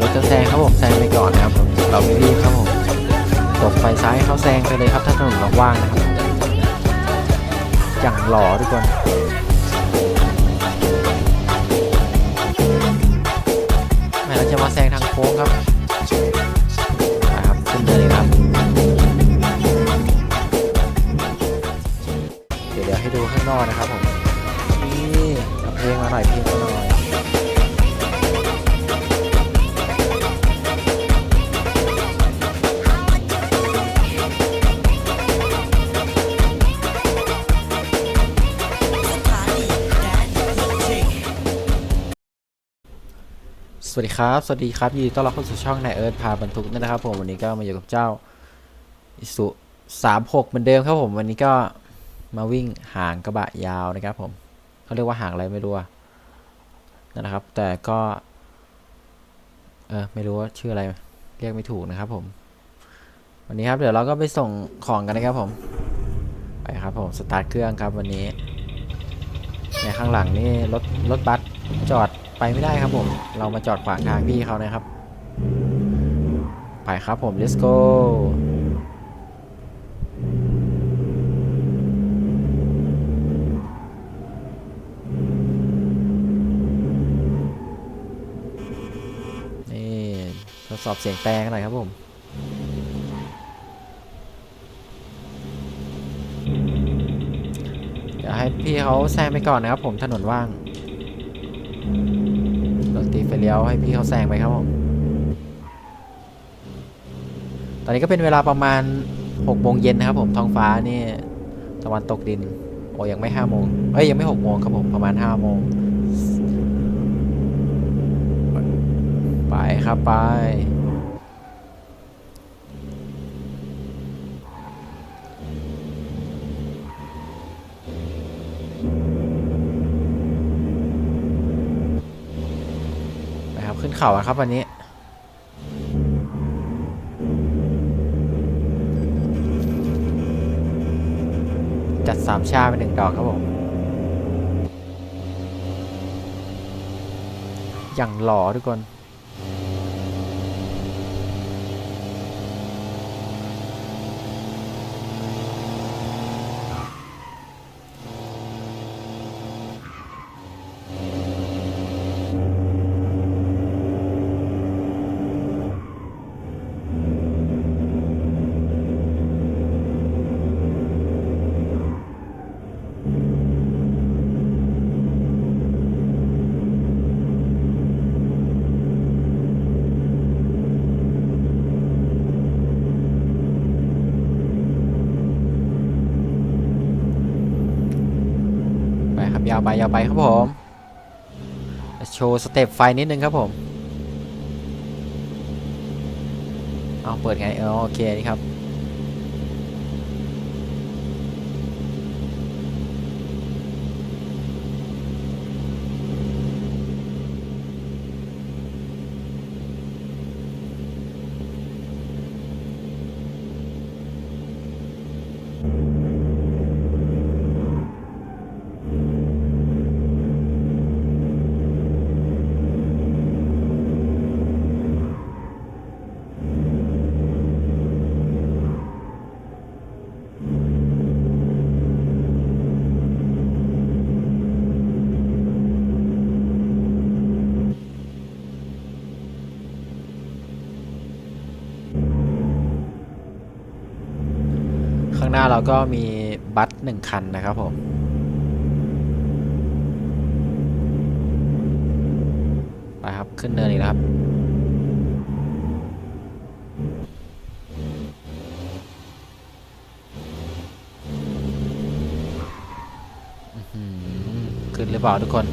รถจะแซงครับผมแซงไปก่อนนะครับ เราไม่รีบครับผมตบไฟซ้ายเขาแซงไปเลยครับถ้าถนนว่างนะครับอย่างหล่อทุกคนแม่เราจะมาแซงทางโค้งครับนะครับขึ้นเลยครับ เดี๋ยวเดี๋ยวให้ดูข้างนอกนะครับผมนี่เพลงมาหน่อยเพลงมาหน่อย วัสดีครับ สวัสดีครับยินดีต้อนรับเข้าสู่ช่องนายเอิร์ธพาบรรทุกนะครับผมวันนี้ก็มาอยู่กับเจ้าอิสุสามหกเหมือนเดิมครับผมวันนี้ก็มาวิ่งหางกระบะยาวนะครับผมเขาเรียกว่าหางอะไรไม่รู้นะครับ แต่ก็เออไม่รู้ว่าชื่ออะไรเรียกไม่ถูกนะครับผม วันนี้ครับเดี๋ยวเราก็ไปส่งของกันนะครับผมไปครับผมสตาร์ทเครื่องครับวันนี้ในข้างหลังนี่รถรถบัสจอด ไปไม่ได้ครับผม เรามาจอดขวางทางพี่เขานะครับ ไปครับผม let's go นี่ทดสอบเสียงแตงหน่อยครับผมเดี๋ยวให้พี่เขาแซงไปก่อนนะครับผมถนนว่าง ราตีไฟเลี้ยวให้พี่เขาแซงไปครับผม ตอนนี้ก็เป็นเวลาประมาณ6โมงเย็นนะครับผมท้องฟ้านี่ตะวันตกดิน โอ้ยังไม่5โมงเอ้ยยังไม่6โมงครับผมประมาณ5โมงไปครับไป ไปครับ ขึ้นเขาครับวันนี้ จัดสามชาไปหนึ่งดอกครับผมอย่างหล่อทุกคนาวไปยาวไปครับผม โชว์สเต็ปไฟนิดนึงครับผม เอาเปิดไงเออโอเคนี่ครับ เราก็มีบัสหนึ่งคันนะครับผม ไปครับ ขึ้นเนินอีกแล้วครับ ขึ้นหรือเปล่าทุกคน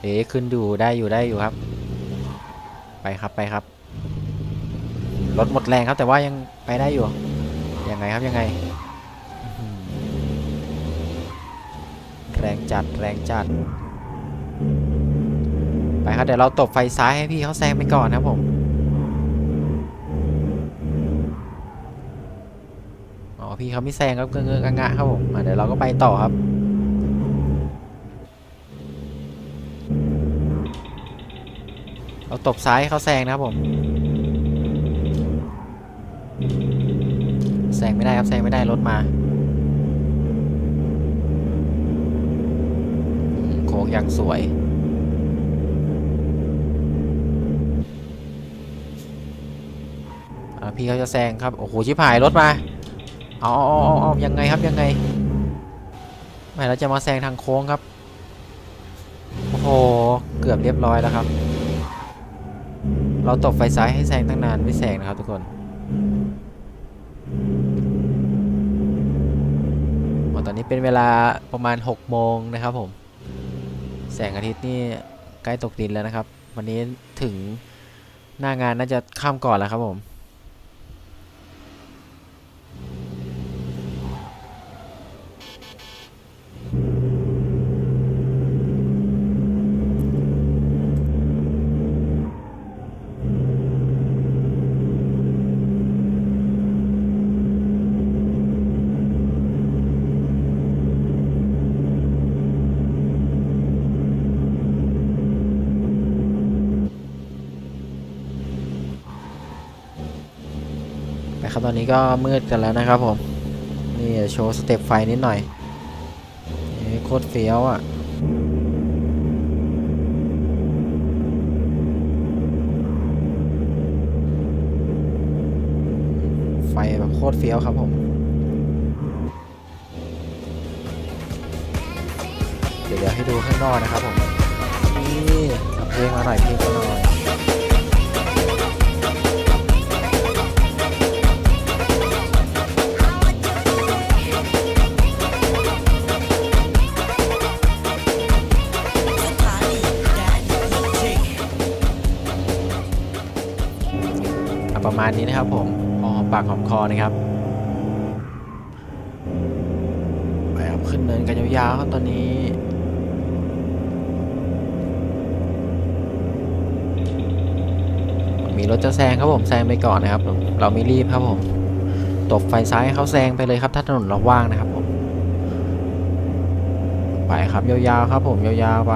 เอ๊ขึ้นดูได้อยู่ได้อยู่ครับ ไปครับไปครับ รถหมดแรงครับแต่ว่ายังไปได้อยู่ยังไงครับยังไงอื้อหือ แรงจัดแรงจัด ไปครับเดี๋ยวเราตบไฟซ้ายให้พี่เขาแซงไปก่อนนะครับผมอ๋อพี่เขาไม่แซงครับเงื้อๆงะครับผมเดี๋ยวเราก็ไปต่อครับเราตบซ้ายให้เขาแซงนะครับผมแซงไม่ได้ครับแซงไม่ได้รถมาอืมโค้งอย่างสวย พี่เขาจะแซงครับ โอ้โห ชิบหายรถมา เอาเอาเอาเอายังไงครับยังไงไม่เราจะมาแซงทางโค้งครับ โอ้โห เกือบเรียบร้อยแล้วครับ เราตบไฟซ้ายให้แซงตั้งนานไม่แซงนะครับทุกคนตอนนี้เป็นเวลาประมาณ 6 โมงนะครับผม แสงอาทิตย์นี่ใกล้ตกดินแล้วนะครับ วันนี้ถึงหน้างานน่าจะข้ามก่อนแล้วครับผม ก็มืดกันแล้วนะครับผม นี่โชว์สเต็ปไฟนิดหน่อยนี่โคตรเฟี้ยวอะไฟแบบโคตรเฟี้ยวครับผมเดี๋ยวให้ดูข้างนอกนะครับผมนี่เพลงมาหน่อยเพลงมาหน่อย ณนี้นะครับผมพอหอมปากหอมคอนะครับไปครับขึ้นเนินกันยาวๆครับตอนนี้มีรถจะแซงครับผมแซงไปก่อนนะครับ เราไม่รีบครับผมตบไฟซ้ายให้เขาแซงไปเลยครับ ถ้าถนนเราว่างนะครับผมไปครับยาวๆครับผมยาวๆไป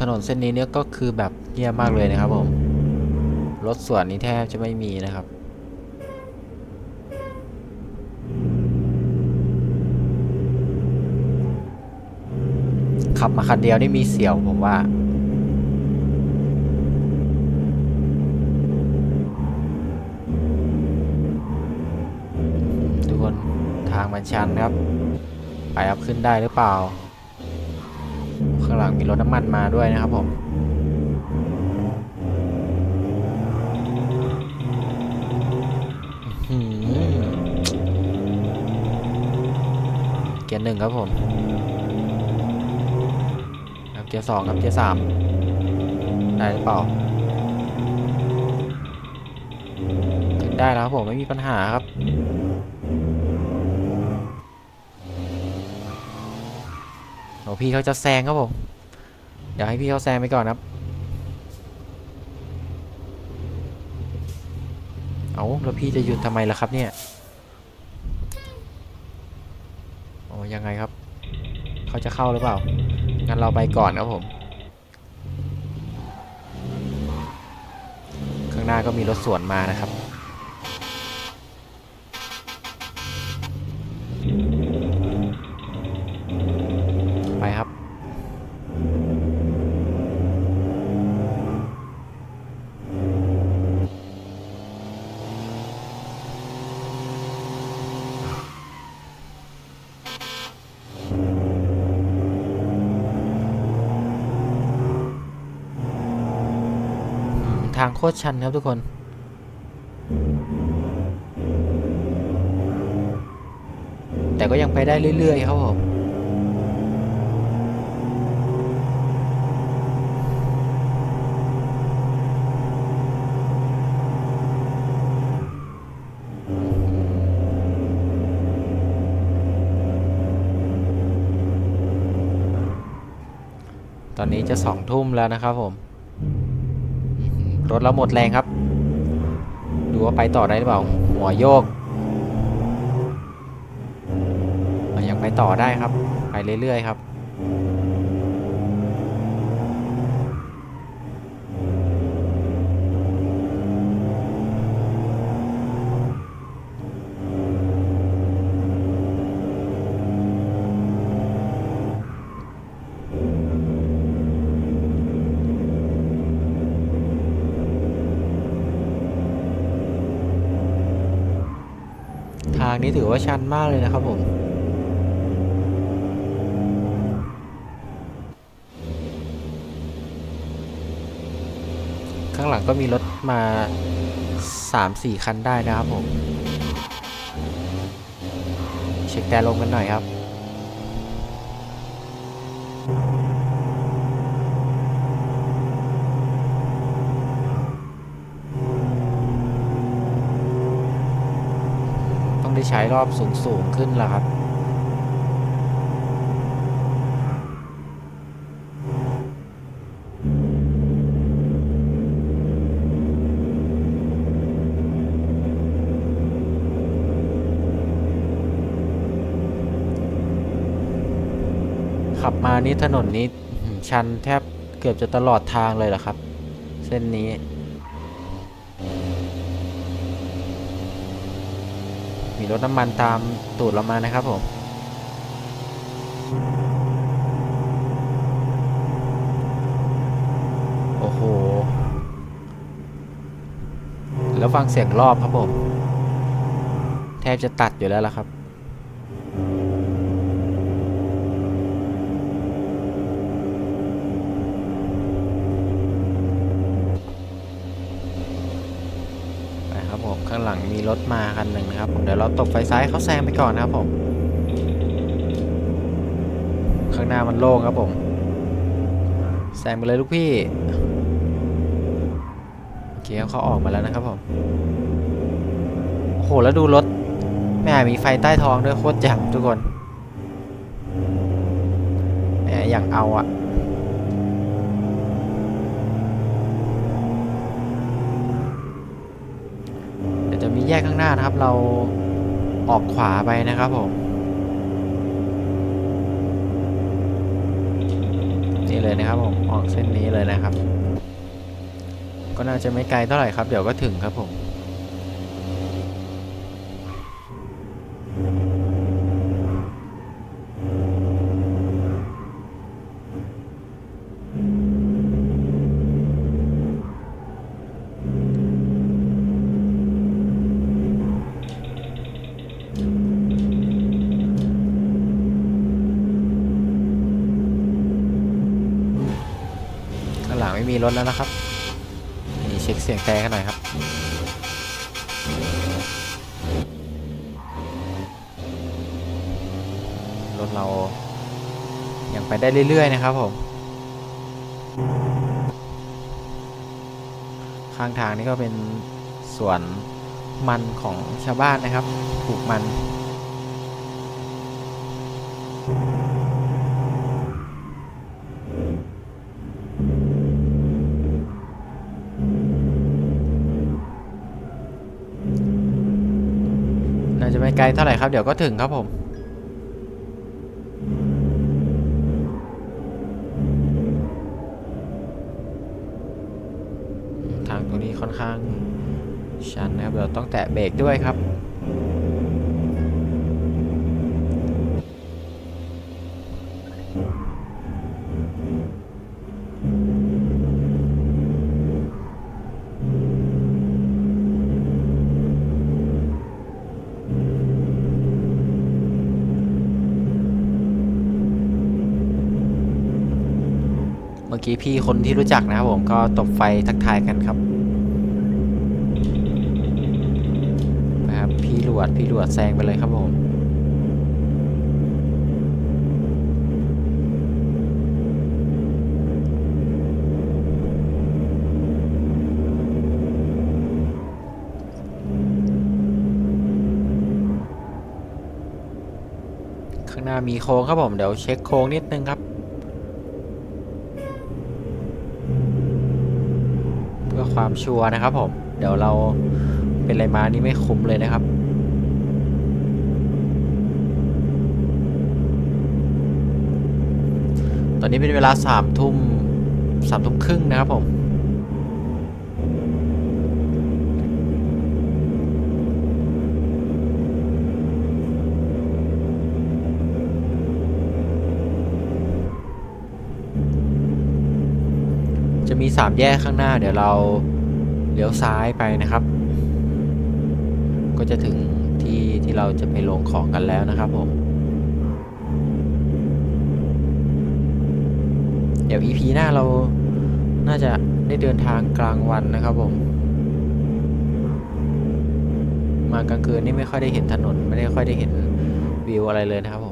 ถนนเส้นนี้เนี่ยก็คือแบบเงียบมากเลยนะครับผมรถสวนนี้แทบจะไม่มีนะครับขับมาคันเดียวนี่มีเสียวผมว่าทุกคนทางมันชันครับ ไปครับขึ้นได้หรือเปล่า ข้างหลังมีรถน้ำมันมาด้วยนะครับผมเกียร์หนึ่งครับผมครับเกียร์สองครับเกียร์สามได้หรือเปล่าถึงได้แล้วครับผมไม่มีปัญหาครับ พี่เขาจะแซงครับผม เดี๋ยวให้พี่เขาแซงไปก่อนครับ เอาแล้วพี่จะหยุดทำไมล่ะครับเนี่ยโอ้ยังไงครับ เขาจะเข้าหรือเปล่า งั้นเราไปก่อนครับผม ข้างหน้าก็มีรถสวนมานะครับางโคตรชันครับทุกคน แต่ก็ยังไปได้เรื่อย ๆ ครับผมตอนนี้จะสองทุ่มแล้วนะครับผม รถเราหมดแรงครับ ดูว่าไปต่อได้หรือเปล่า หัวโยกยังไปต่อได้ครับ ไปเรื่อยๆครับ ว่าชันมากเลยนะครับผมข้างหลังก็มีรถมา 3-4 คันได้นะครับผม เช็คแต่ลมกันหน่อยครับ ต้องได้ใช้รอบสูงสูงๆขึ้นแล้วครับ ขับมานี่ถนนนี้ชันแทบเกือบจะตลอดทางเลยเหรอครับ เส้นนี้ มีรถน้ำมันตามตูดเรามานะครับผมโอ้โหแล้วฟังเสียงรอบครับผม แทบจะตัดอยู่แล้วล่ะครับครับผมข้างหลังมีรถมาคัน ตบไฟซ้ายเขาแซงไปก่อนนะครับผม ข้างหน้ามันโล่งครับผม แซงไปเลยลูกพี่โอเคเขาออกมาแล้วนะครับผม โอ้โห แล้วดูรถแม่มีไฟใต้ท้องด้วยโคตรแจ่มทุกคนแหมอย่างเอาอะเดี๋ยวจะมีแยกข้างหน้านะครับเรา ออกขวาไปนะครับผม นี่เลยนะครับผม ออกเส้นนี้เลยนะครับ ก็น่าจะไม่ไกลเท่าไหร่ครับ เดี๋ยวก็ถึงครับผม ข้างหลังไม่มี รถแล้วนะครับ นี่เช็คเสียงแต่กันหน่อยครับ รถเรายังไปได้เรื่อยๆนะครับผม ข้างทางนี่ก็เป็นสวนมันของชาวบ้านนะครับ ปลูกมัน ไกลเท่าไหร่ครับ เดี๋ยวก็ถึงครับผมทางตรงนี้ค่อนข้างชันนะครับเราต้องแตะเบรกด้วยครับ มื่อกี้พี่คนที่รู้จักนะครับผมก็ตบไฟทักทายกันครับนะครับพี่หลวดพี่หลวดแซงไปเลยครับผมข้างหน้ามีโค้งครับผมเดี๋ยวเช็คโค้งนิดนึงครับ เพื่อ ความชัวร์นะครับผมเดี๋ยวเราเป็นอะไรมานี่ไม่คุ้มเลยนะครับตอนนี้เป็นเวลาสามทุ่มสามทุ่มครึ่งนะครับผมามแยกข้างหน้า เดี๋ยวเราเลี้ยวซ้ายไปนะครับ ก็จะถึงที่ที่เราจะไปลงของกันแล้วนะครับผม เดี๋ยว EP หน้าเราน่าจะได้เดินทางกลางวันนะครับผม มากลางคืนนี่ไม่ค่อยได้เห็นถนน ไม่ได้ค่อยได้เห็นวิวอะไรเลยนะครับผม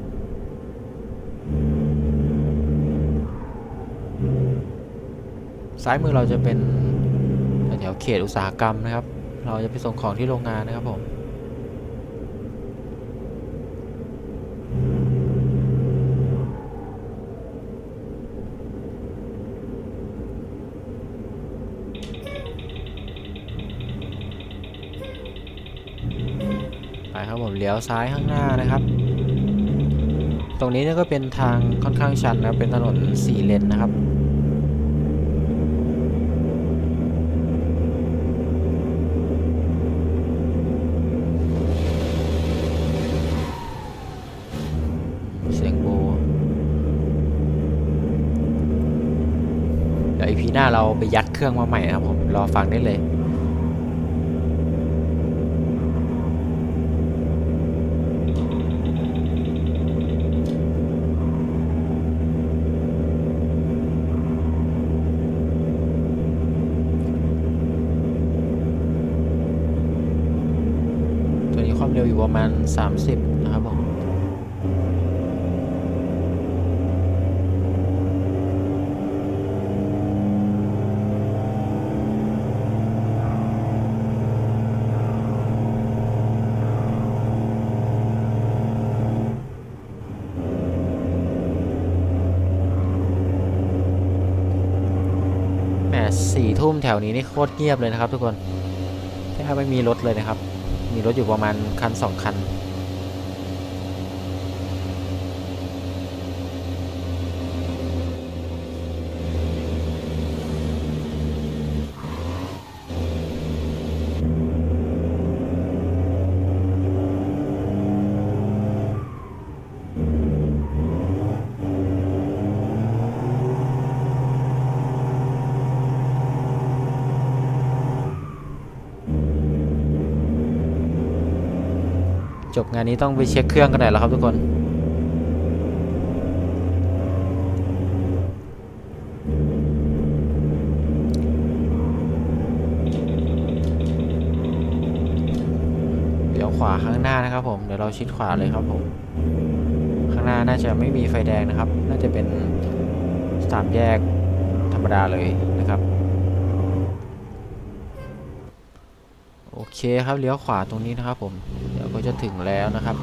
ซ้ายมือเราจะเป็นแถวเขตอุตสาหกรรมนะครับ เราจะไปส่งของที่โรงงานนะครับผม ไปครับผมเลี้ยวซ้ายข้างหน้านะครับตรงนี้เนี่ยก็เป็นทางค่อนข้างชันนะเป็นถนนสี่เลนนะครับ เสียงโบ EP หน้าเราไปยัดเครื่องมาใหม่นะครับผมรอฟังได้เลย ตัวนี้ความเร็วอยู่ประมาณ 30 นะครับผม แหมสี่ ทุ่มแถวนี้นี่โคตรเงียบเลยนะครับ ทุกคนแทบไม่มีรถเลยนะครับ มีรถอยู่ประมาณคันสองคัน จบงานนี้ต้องไปเช็คเครื่องกันหน่อยแล้วครับทุกคน เดี๋ยวขวาข้างหน้านะครับผม เดี๋ยวเราชิดขวาเลยครับผม ข้างหน้าน่าจะไม่มีไฟแดงนะครับ น่าจะเป็นสามแยกธรรมดาเลยนะครับ โอเคครับเลี้ยวขวาตรงนี้นะครับผม จะถึงแล้วนะครับ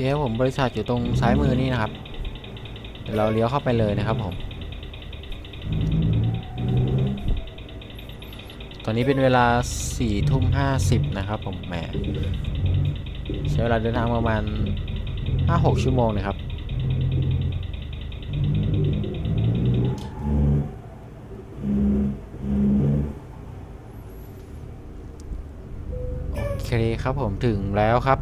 ครับผมบริษัทอยู่ตรงซ้ายมือนี่นะครับเดี๋ยวเราเลี้ยวเข้าไปเลยนะครับผม ตอนนี้เป็นเวลา4ี่ทุ่มห้าสิบนะครับผมแหมใช้เวลาเดินทางประมาณ 5-6 ชั่วโมงนะครับโอเคครับผมถึงแล้วครับ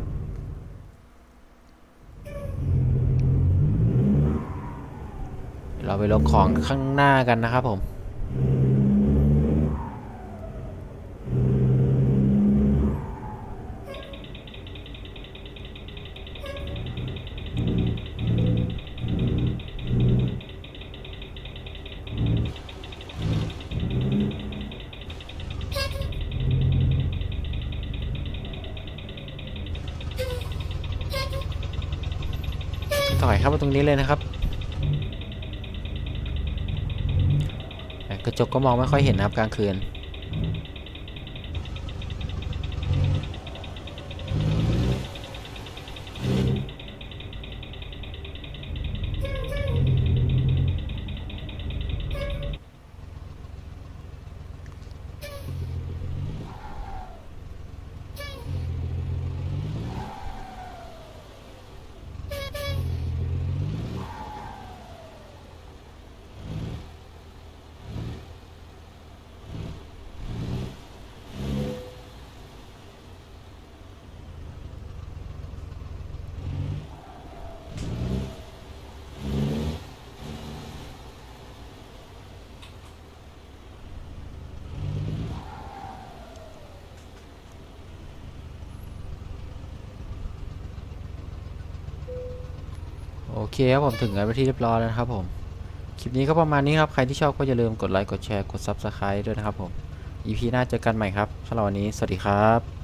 เรา ไปลงของข้างหน้ากันนะครับผมถอยเข้ามาตรงนี้เลยนะครับแต่กระ จกก็มองไม่ค่อยเห็นนะครับกลางคืน เคครับผมถึงกันไปที่เรียบร้อยแล้วนะครับผม คลิปนี้ก็ประมาณนี้ครับ ใครที่ชอบก็อย่าลืมกดไลค์ กดแชร์ กด Subscribe ด้วยนะครับผม EP หน้าเจอกันใหม่ครับสำหรับวันนี้ สวัสดีครับ